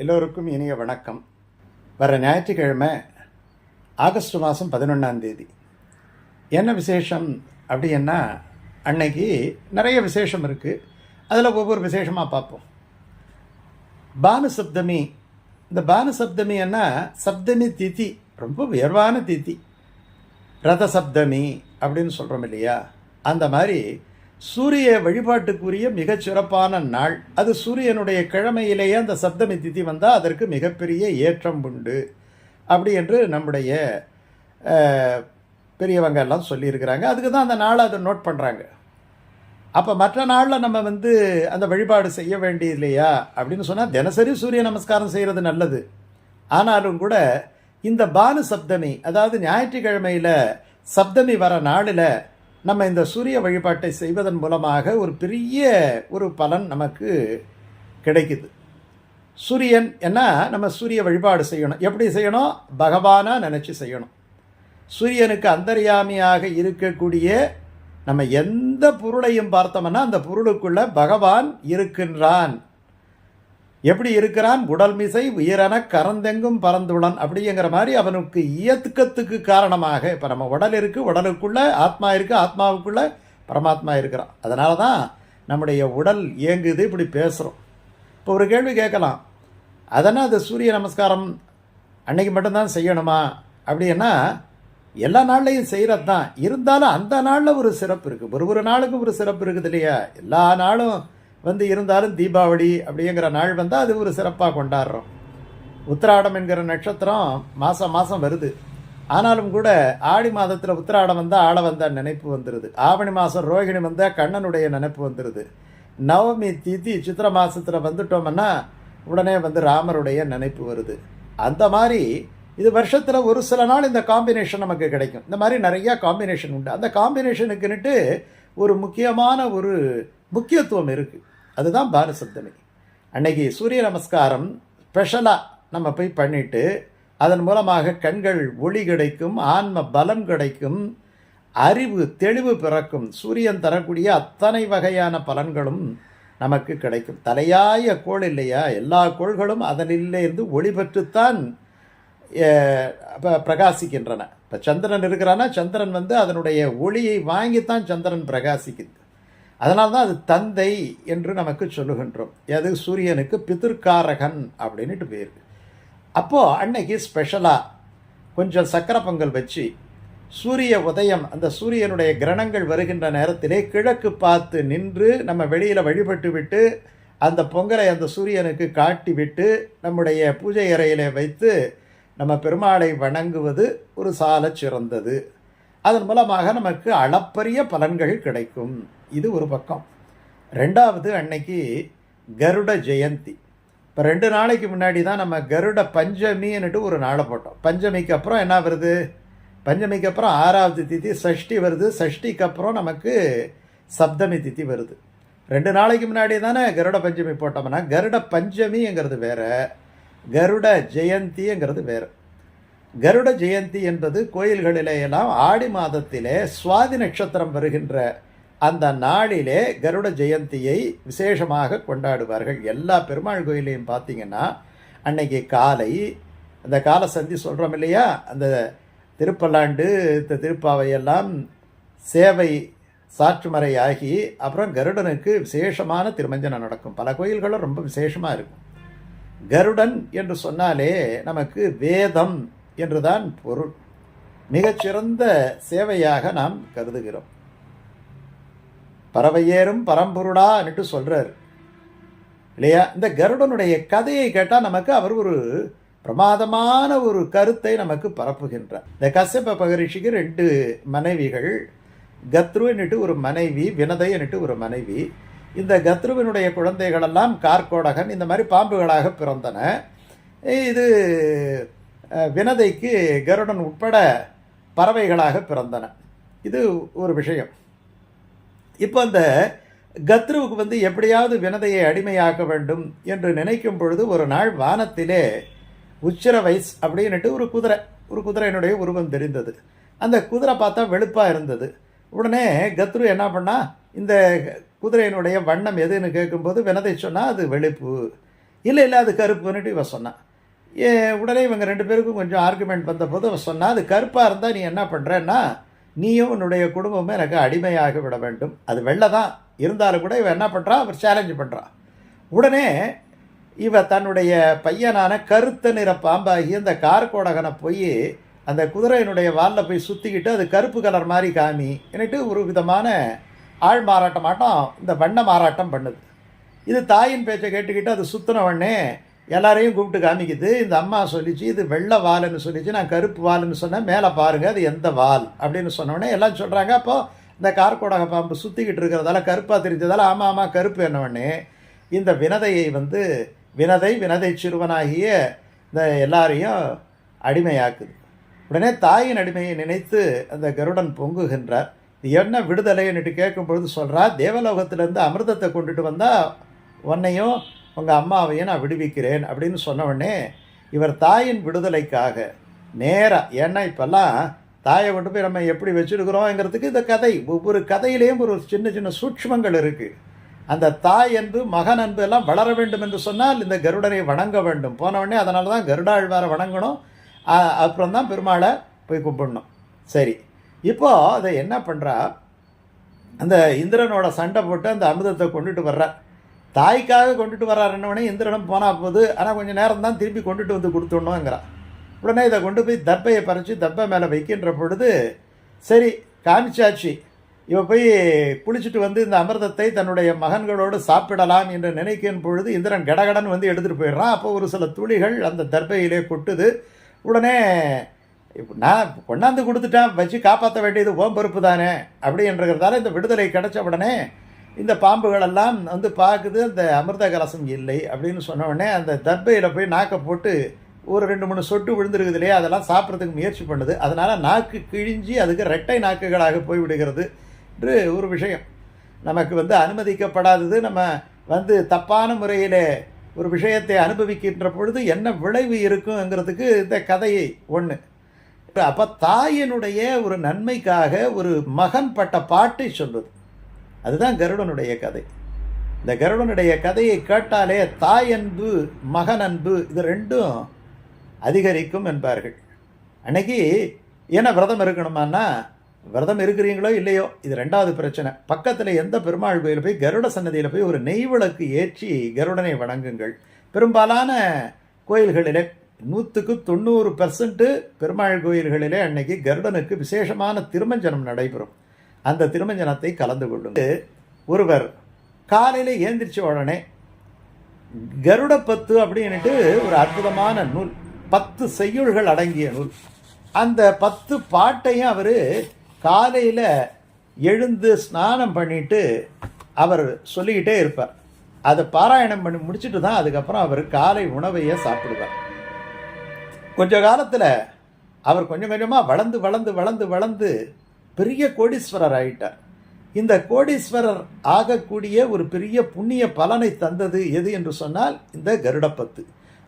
எல்லோருக்கும் இனிய வணக்கம். வர ஞாயிற்றுக்கிழமை ஆகஸ்ட் மாதம் பதினொன்றாந்தேதி என்ன விசேஷம் அப்படின்னா அன்னைக்கு நிறைய விசேஷம் இருக்குது அதில் ஒவ்வொரு விசேஷமாக பார்ப்போம். பானுசப்தமி. இந்த பானுசப்தமி என்ன? சப்தமி திதி. ரொம்ப உயர்வான திதி. ரத சப்தமி அப்படின்னு சொல்கிறோம் இல்லையா? அந்த மாதிரி சூரிய வழிபாட்டுக்குரிய மிகச் சிறப்பான நாள். அது சூரியனுடைய கிழமையிலேயே அந்த சப்தமி திதி வந்தால் அதற்கு மிகப்பெரிய ஏற்றம் உண்டு. அப்படி என்று நம்முடைய பெரியவங்க எல்லாம் சொல்லியிருக்கிறாங்க. அதுக்கு தான் அந்த நாளை அதை நோட் பண்ணுறாங்க அப்போ மற்ற நாளில் நம்ம வந்து அந்த வழிபாடு செய்ய வேண்டியது இல்லையா? அப்படின்னு சொன்னால் தினசரி சூரிய நமஸ்காரம் செய்கிறது நல்லது. ஆனாலும் கூட இந்த பானு சப்தமி அதாவது ஞாயிற்றுக்கிழமையில் சப்தமி வர நாளில் நம்ம இந்த சூரிய வழிபாட்டை செய்வதன் மூலமாக ஒரு பெரிய ஒரு பலன் நமக்கு கிடைக்குது. சூரியன் என்ன? நம்ம சூரிய வழிபாடு செய்யணும். எப்படி செய்யணும்? பகவானாக நினச்சி செய்யணும். சூரியனுக்கு அந்தர்யாமியாக இருக்கக்கூடிய நம்ம எந்த பொருளையும் பார்த்தோம்னா அந்த பொருளுக்குள்ள பகவான் இருக்கின்றான். எப்படி இருக்கிறான்? உடல் மிசை உயிரென கரந்தெங்கும் பறந்துடன் அப்படிங்கிற மாதிரி அவனுக்கு இயக்கத்துக்கு காரணமாக இப்போ நம்ம உடல் இருக்கு உடலுக்குள்ள ஆத்மா இருக்கு ஆத்மாவுக்குள்ள பரமாத்மா இருக்கிறான். அதனால தான் நம்முடைய உடல் இயங்குது இப்படி பேசுகிறோம் இப்போ ஒரு கேள்வி கேட்கலாம். அதனால் அது சூரிய நமஸ்காரம் அன்னைக்கு மட்டும்தான் செய்யணுமா? அப்படின்னா எல்லா நாள்லையும் செய்கிறது தான் இருந்தாலும் அந்த நாளில் ஒரு சிறப்பு இருக்குது ஒரு ஒரு நாளுக்கும் ஒரு சிறப்பு இருக்குது இல்லையா? எல்லா நாளும் வந்து இருந்தாலும் தீபாவளி அப்படிங்கிற நாள் வந்தால் அது ஒரு சிறப்பாக கொண்டாடுறோம். உத்திராடம் என்கிற நட்சத்திரம் மாதம் மாதம் வருது. ஆனாலும் கூட ஆடி மாதத்தில் உத்திராடம் வந்தால் ஆள வந்தால் நினைப்பு வந்துடுது ஆவணி மாதம் ரோகிணி வந்தால் கண்ணனுடைய நினைப்பு வந்துடுது நவமி திதி சித்திர மாதத்தில் வந்துட்டோம்னா உடனே வந்து ராமருடைய நினைப்பு வருது. அந்த மாதிரி இது வருஷத்தில் ஒரு சில நாள் இந்த காம்பினேஷன் நமக்கு கிடைக்கும். இந்த மாதிரி நிறையா காம்பினேஷன் உண்டு. அந்த காம்பினேஷனுக்குன்னுட்டு ஒரு முக்கியமான ஒரு முக்கியத்துவம் இருக்குது அதுதான் பாலசப்தமி அன்னைக்கு சூரிய நமஸ்காரம் ஸ்பெஷலாக நம்ம போய் பண்ணிட்டு அதன் மூலமாக கண்கள் ஒளி கிடைக்கும் ஆன்ம பலம் கிடைக்கும் அறிவு தெளிவு பிறக்கும் சூரியன் தரக்கூடிய அத்தனை வகையான பலன்களும் நமக்கு கிடைக்கும். தலையாய கோள் இல்லையா? எல்லா கோள்களும் அதனிலிருந்து ஒளி பெற்றுத்தான் பிரகாசிக்கின்றன. இப்போ சந்திரன் இருக்கிறான்னா சந்திரன் வந்து அதனுடைய ஒளியை வாங்கித்தான் சந்திரன் பிரகாசிக்குது. அதனால் தான் அது தந்தை என்று நமக்கு சொல்லுகின்றோம். அது சூரியனுக்கு பிதிர்காரகன் அப்படின்ட்டு பேர். அப்போது அன்னைக்கு ஸ்பெஷலாக கொஞ்சம் சக்கரை பொங்கல் வச்சு சூரிய உதயம் அந்த சூரியனுடைய கிரணங்கள் வருகின்ற நேரத்திலே கிழக்கு பார்த்து நின்று நம்ம வெளியில் வழிபட்டு விட்டு அந்த பொங்கலை அந்த சூரியனுக்கு காட்டி விட்டு நம்முடைய பூஜை அறையிலே வைத்து நம்ம பெருமாளை வணங்குவது ஒரு சால சிறந்தது. அதன் மூலமாக நமக்கு அளப்பரிய பலன்கள் கிடைக்கும். இது ஒரு பக்கம். ரெண்டாவது அன்னைக்கு கருட ஜெயந்தி. இப்போ ரெண்டு நாளைக்கு முன்னாடி தான் நம்ம கருட பஞ்சமின்னுட்டு ஒரு நாளை போட்டோம். பஞ்சமிக்கு அப்புறம் என்ன வருது? பஞ்சமிக்கு அப்புறம் ஆறாவது திதி சஷ்டி வருது. சஷ்டிக்கு அப்புறம் நமக்கு சப்தமி திதி வருது. ரெண்டு நாளைக்கு முன்னாடி தானே கருட பஞ்சமி போட்டோம்னா கருட பஞ்சமிங்கிறது வேறு கருட ஜெயந்திங்கிறது வேறு. கருட ஜெயந்தி என்பது கோயில்களிலே எல்லாம் ஆடி மாதத்திலே சுவாதி நட்சத்திரம் வருகின்ற அந்த நாளிலே கருட ஜெயந்தியை விசேஷமாக கொண்டாடுவார்கள். எல்லா பெருமாள் கோயிலையும் பார்த்தீங்கன்னா அன்னைக்கு காலை அந்த கால சந்தி சொல்கிறோம் இல்லையா? அந்த திருப்பல்லாண்டு இந்த திருப்பாவையெல்லாம் சேவை சாற்றுமறை ஆகி அப்புறம் கருடனுக்கு விசேஷமான திருமஞ்சனம் நடக்கும். பல கோயில்களும் ரொம்ப விசேஷமாக இருக்கும். கருடன் என்று சொன்னாலே நமக்கு வேதம் என்றுதான் பொருள். மிகச்சிறந்த சேவையாக நாம் கருதுகிறோம். பறவையேறும் பரம்பொருடான்னுட்டு சொல்கிறார் இல்லையா? இந்த கருடனுடைய கதையை கேட்டால் நமக்கு அவர் ஒரு பிரமாதமான ஒரு கருத்தை நமக்கு பரப்புகின்றார். இந்த கசப்ப பகரிஷிக்கு ரெண்டு மனைவிகள் கத்ருன்னுட்டு ஒரு மனைவி வினதைன்னுட்டு ஒரு மனைவி. இந்த கத்ருவினுடைய குழந்தைகளெல்லாம் கார்கோடகன் இந்த மாதிரி பாம்புகளாக பிறந்தன. இது வினதைக்கு கருடன் உட்பட பறவைகளாக பிறந்தன. இது ஒரு விஷயம். இப்போ அந்த கத்ருவுக்கு வந்து எப்படியாவது வினதையை அடிமையாக்க வேண்டும் என்று நினைக்கும் பொழுது ஒரு நாள் வானத்திலே உச்சிர வைஸ் அப்படின்னுட்டு ஒரு குதிரை ஒரு குதிரையினுடைய உருவம் தெரிந்தது. அந்த குதிரை பார்த்தா வெளுப்பாக இருந்தது. உடனே கத்ரு என்ன பண்ணால் இந்த குதிரையினுடைய வண்ணம் எதுன்னு கேட்கும்போது வினதை சொன்னால் அது வெளுப்பு. இல்லை இல்லை அது கருப்புன்னுட்டு இவன் சொன்னான் ஏ உடனே இவங்க ரெண்டு பேருக்கும் கொஞ்சம் ஆர்குமெண்ட் வந்தபோது அவன் சொன்னால் அது கருப்பாக இருந்தால் நீ என்ன பண்ணுறன்னா நீயும் உன்னுடைய குடும்பமும் எனக்கு அடிமையாக விட வேண்டும். அது வெள்ளை தான். இருந்தாலும் கூட இவன் என்ன பண்ணுறா அவர் சேலஞ்சு பண்ணுறான் உடனே இவ தன்னுடைய பையனான கருத்த நிற பாம்பாகி அந்த கார்கோடகனை போய் அந்த குதிரையினுடைய வாலில் போய் சுற்றிக்கிட்டு அது கருப்பு கலர் மாதிரி காமி. என்னட்டு ஒரு விதமான ஆள் மாறாட்டமாட்டம் இந்த வண்ண மாறாட்டம் பண்ணுது. இது தாயின் பேச்சை கேட்டுக்கிட்டு அது சுத்தின உடனே எல்லாரையும் கூப்பிட்டு காமிக்குது. இந்த அம்மா சொல்லிச்சு இது வெள்ளை வால்னு சொல்லிச்சு. நான் கருப்பு வால்னு சொன்னேன் மேலே பாருங்கள் அது எந்த வால் அப்படின்னு சொன்னோடனே எல்லாம் சொல்கிறாங்க அப்போது இந்த கார்கோடக பாம்பு சுற்றிக்கிட்டு இருக்கிறதால கருப்பாக தெரிஞ்சதால ஆமாம் ஆமாம் கருப்பு என்னவொன்னே இந்த வினதையை வந்து வினதை வினதை சிறுவனாகிய இந்த எல்லாரையும் அடிமையாக்குது. உடனே தாயின் அடிமையை நினைத்து அந்த கருடன் பொங்குகின்றார். இது என்ன விடுதலைன்னுட்டு கேட்கும் பொழுது சொல்கிறா தேவலோகத்திலேருந்து அமிர்தத்தை கொண்டுட்டு வந்தால் உன்னையும் உங்கள் அம்மாவையும் நான் விடுவிக்கிறேன் அப்படின்னு சொன்னவுடனே இவர் தாயின் விடுதலைக்காக நேராக ஏன்னா இப்போல்லாம் தாயை கொண்டு போய் நம்ம எப்படி வச்சுருக்கிறோங்கிறதுக்கு இந்த கதை ஒவ்வொரு கதையிலையும் ஒரு சின்ன சின்ன சூட்சமங்கள் இருக்குது அந்த தாய் அன்பு மகன் அன்பு எல்லாம் வளர வேண்டும் என்று சொன்னால் இந்த கருடனை வணங்க வேண்டும். போனவுடனே அதனால தான் கருடாழ்வாரை வணங்கணும். அப்புறம் தான் பெருமாளை போய் கும்பிடணும். சரி இப்போது அதை என்ன பண்ணுறா அந்த இந்திரனோட சண்டை போட்டு அந்த அமிர்தத்தை கொண்டுட்டு வர்றா. தாய்க்காக கொண்டுட்டு வர்றாருன்னொடனே இந்திரனும் போனால் போது ஆனால் கொஞ்சம் நேரம் தான் திருப்பி கொண்டுட்டு வந்து கொடுத்துடணுங்கிறான் உடனே இதை கொண்டு போய் தப்பையை பறித்து தப்பை மேலே வைக்கின்ற பொழுது சரி காமிச்சாச்சு. இவ போய் குளிச்சுட்டு வந்து இந்த அமிர்தத்தை தன்னுடைய மகன்களோடு சாப்பிடலாம் என்று நினைக்கும் பொழுது இந்திரன் கடகடன் வந்து எடுத்துகிட்டு போயிடுறான். அப்போ ஒரு சில துளிகள் அந்த தர்பையிலே கொட்டுது. உடனே நான் கொண்டாந்து கொடுத்துட்டேன் வச்சு காப்பாற்ற வேண்டியது ஓம்பருப்பு தானே அப்படின்றதால இந்த விடுதலை கிடைச்ச உடனே இந்த பாம்புகளெல்லாம் வந்து பார்க்குது அந்த அமிர்த கலசம் இல்லை அப்படின்னு சொன்ன உடனே அந்த தர்பையில் போய் நாக்கை போட்டு ஒரு ரெண்டு மூணு சொட்டு விழுந்துருக்குது இல்லையா? அதெல்லாம் சாப்பிட்றதுக்கு முயற்சி பண்ணுது. அதனால் நாக்கு கிழிஞ்சி அதுக்கு ரெட்டை நாக்குகளாக போய் விடுகிறது என்று ஒரு விஷயம். நமக்கு வந்து அனுமதிக்கப்படாதது நம்ம வந்து தப்பான முறையில் ஒரு விஷயத்தை அனுபவிக்கின்ற பொழுது என்ன விளைவு இருக்குங்கிறதுக்கு இந்த கதையை ஒன்று அப்போ தாயினுடைய ஒரு நன்மைக்காக ஒரு மகன் பட்ட பாட்டை சொல்லுது அதுதான் கருடனுடைய கதை. இந்த கருடனுடைய கதையை கேட்டாலே தாய் அன்பு மகன் அன்பு இது ரெண்டும் அதிகரிக்கும் என்பார்கள். அன்னைக்கு ஏன்னா விரதம் இருக்கணுமான்னா விரதம் இருக்கிறீங்களோ இல்லையோ இது ரெண்டாவது பிரச்சனை. பக்கத்தில் எந்த பெருமாள் கோயில் போய் கருட சன்னதியில் போய் ஒரு நெய் விளக்கு ஏற்றி கருடனை வணங்குங்கள். பெரும்பாலான கோயில்களிலே நூற்றுக்கு தொண்ணூறு பெர்சன்ட்டு பெருமாள் கோயில்களிலே அன்னைக்கு கருடனுக்கு விசேஷமான திருமஞ்சனம் நடைபெறும். அந்த திருமஞ்சனத்தை கலந்து கொண்டு ஒருவர் காலையில் ஏந்திரிச்ச உடனே கருடப்பத்து அப்படின்னுட்டு ஒரு அற்புதமான நூல் பத்து செய்யுள்கள் அடங்கிய நூல். அந்த பத்து பாட்டையும் அவர் காலையில் எழுந்து ஸ்நானம் பண்ணிட்டு அவர் சொல்லிக்கிட்டே இருப்பார். அதை பாராயணம் பண்ணி முடிச்சுட்டு தான் அதுக்கப்புறம் அவர் காலை உணவையே சாப்பிடுவார். கொஞ்ச காலத்தில் அவர் கொஞ்சம் கொஞ்சமாக வளர்ந்து வளர்ந்து வளர்ந்து வளர்ந்து பெரிய கோடீஸ்வரர் ஆயிட்டார். இந்த கோடீஸ்வரர் ஆகக்கூடிய ஒரு பெரிய புண்ணிய பலனை தந்தது எது என்று சொன்னால் இந்த கருடப்பத்து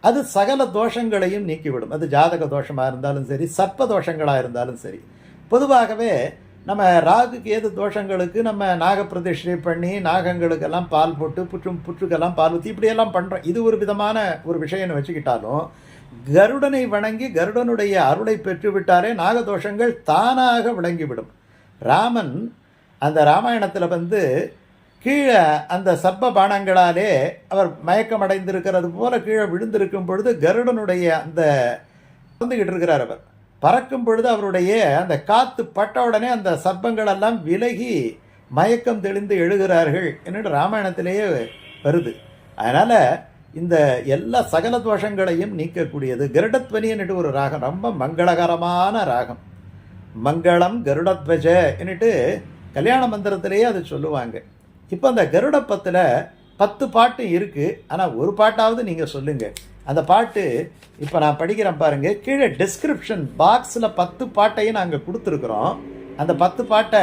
அது சகல தோஷங்களையும் நீக்கிவிடும். அது ஜாதக தோஷமாக இருந்தாலும் சரி சர்ப்ப தோஷங்களாக இருந்தாலும் சரி. பொதுவாகவே நம்ம ராகு கேது தோஷங்களுக்கு நம்ம நாகப்பிரதிஷ்டை பண்ணி நாகங்களுக்கெல்லாம் பால் போட்டு புற்று புற்றுக்கெல்லாம் பால் ஊற்றி இப்படியெல்லாம் பண்ணுறோம் இது ஒரு விதமான ஒரு விஷயம்னு வச்சுக்கிட்டாலும் கருடனை வணங்கி கருடனுடைய அருளை பெற்றுவிட்டாலே நாகதோஷங்கள் தானாக விளங்கிவிடும். ராமன் அந்த ராமாயணத்தில் வந்து கீழே அந்த சப்ப பானங்களாலே அவர் மயக்கமடைந்திருக்கிறது போல கீழே விழுந்திருக்கும் பொழுது கருடனுடைய அந்த வந்துக்கிட்டு இருக்கிறார் அவர். பறக்கும் பொழுது அவருடைய அந்த காற்று பட்ட உடனே அந்த சர்ப்பங்கள் எல்லாம் விலகி மயக்கம் தெளிந்து எழுகிறார்கள் என்று ராமாயணத்திலேயே வருது. அதனால் இந்த எல்லா சகல தோஷங்களையும் நீக்கக்கூடியது கருடத்வனின்னுட்டு ஒரு ராகம் ரொம்ப மங்களகரமான ராகம். மங்களம் கருடத்வஜ என்னட்டு கல்யாண மந்திரத்திலேயே அதை சொல்லுவாங்க. இப்போ அந்த கருடப்பத்தில் பத்து பாட்டு இருக்குது ஆனால் ஒரு பாட்டாவது நீங்கள் சொல்லுங்கள் அந்த பாட்டு இப்போ நான் படிக்கிறேன் பாருங்கள் கீழே டிஸ்கிரிப்ஷன் பாக்ஸில் பத்து பாட்டையும் நாங்கள் கொடுத்துருக்குறோம். அந்த பத்து பாட்டை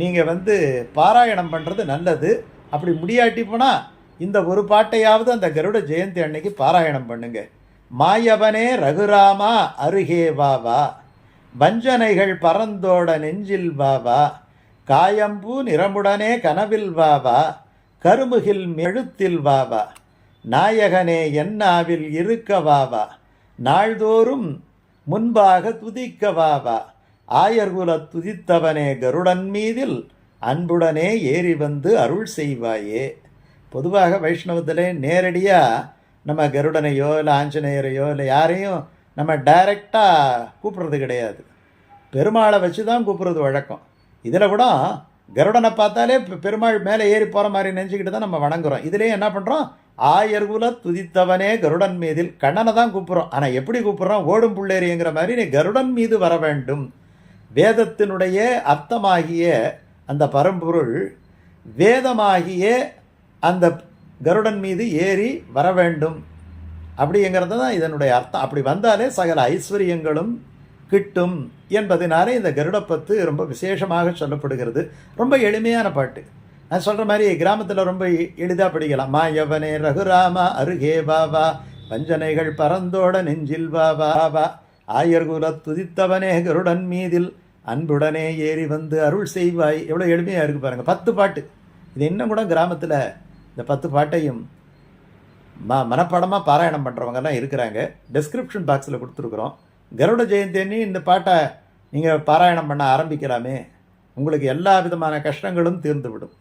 நீங்கள் வந்து பாராயணம் பண்ணுறது நல்லது. அப்படி முடியாட்டி போனால் இந்த ஒரு பாட்டையாவது அந்த கருட ஜெயந்தி அன்னைக்கு பாராயணம் பண்ணுங்க. மாயவனே ரகுராமா அருகே வா வா. வஞ்சனைகள் பறந்தோட நெஞ்சில் வா வா காயம்பூ நிறமுடனே கனவில் வா வா கருமுகில் மெழுத்தில் வா வா நாயகனே என்னாவில் இருக்கவாவா நாள்தோறும் முன்பாக துதிக்க வாவா ஆயர்குல துதித்தவனே கருடன் மீதில் அன்புடனே ஏறி வந்து அருள் செய்வாயே. பொதுவாக வைஷ்ணவத்தில் நேரடியாக நம்ம கருடனையோ இல்லை ஆஞ்சநேயரையோ இல்லை யாரையும் நம்ம டைரெக்டாக கூப்பிட்றது கிடையாது. பெருமாளை வச்சு தான் கூப்பிட்றது வழக்கம். இதில் கூட கருடனை பார்த்தாலே பெருமாள் மேலே ஏறி போகிற மாதிரி நினச்சிக்கிட்டு தான் நம்ம வணங்குறோம். இதுலேயே என்ன பண்ணுறோம் ஆயர்குல துதித்தவனே கருடன் மீதில் கண்ணனை தான் கூப்பிட்றோம். ஆனால் எப்படி கூப்பிட்றோம்? ஓடும் புள்ளேரிங்கிற மாதிரி நீ கருடன் மீது வர வேண்டும். வேதத்தினுடைய அர்த்தமாகிய அந்த பரம்பொருள் வேதமாகிய அந்த கருடன் மீது ஏறி வர வேண்டும். அப்படிங்கிறது தான் இதனுடைய அர்த்தம். அப்படி வந்தாலே சகல ஐஸ்வர்யங்களும் கிட்டும் என்பதனாலே இந்த கருடப்பத்து ரொம்ப விசேஷமாக சொல்லப்படுகிறது. ரொம்ப எளிமையான பாட்டு. நான் சொல்கிற மாதிரி கிராமத்தில் ரொம்ப எளிதாக படிக்கலாம். மாயவனே ரகுராமா அருகே பாபா வஞ்சனைகள் பரந்தோட நெஞ்சில் பாபா பாபா ஆயர்குல துதித்தவனே கருடன் மீதில். அன்புடனே ஏறி வந்து அருள் செய்வாய். எவ்வளோ எளிமையாக இருக்குது பாருங்கள் பத்து பாட்டு. இது இன்னும் கூட கிராமத்தில் இந்த பத்து பாட்டையும் ம மனப்பாடமாக பாராயணம் பண்ணுறவங்கெல்லாம் இருக்கிறாங்க. டெஸ்கிரிப்ஷன் பாக்ஸில் கொடுத்துருக்குறோம். கருட ஜெயந்தி இந்த பாட்டை நீங்கள் பாராயணம் பண்ண ஆரம்பிக்கலாமே. உங்களுக்கு எல்லா விதமான கஷ்டங்களும் தீர்ந்துவிடும்.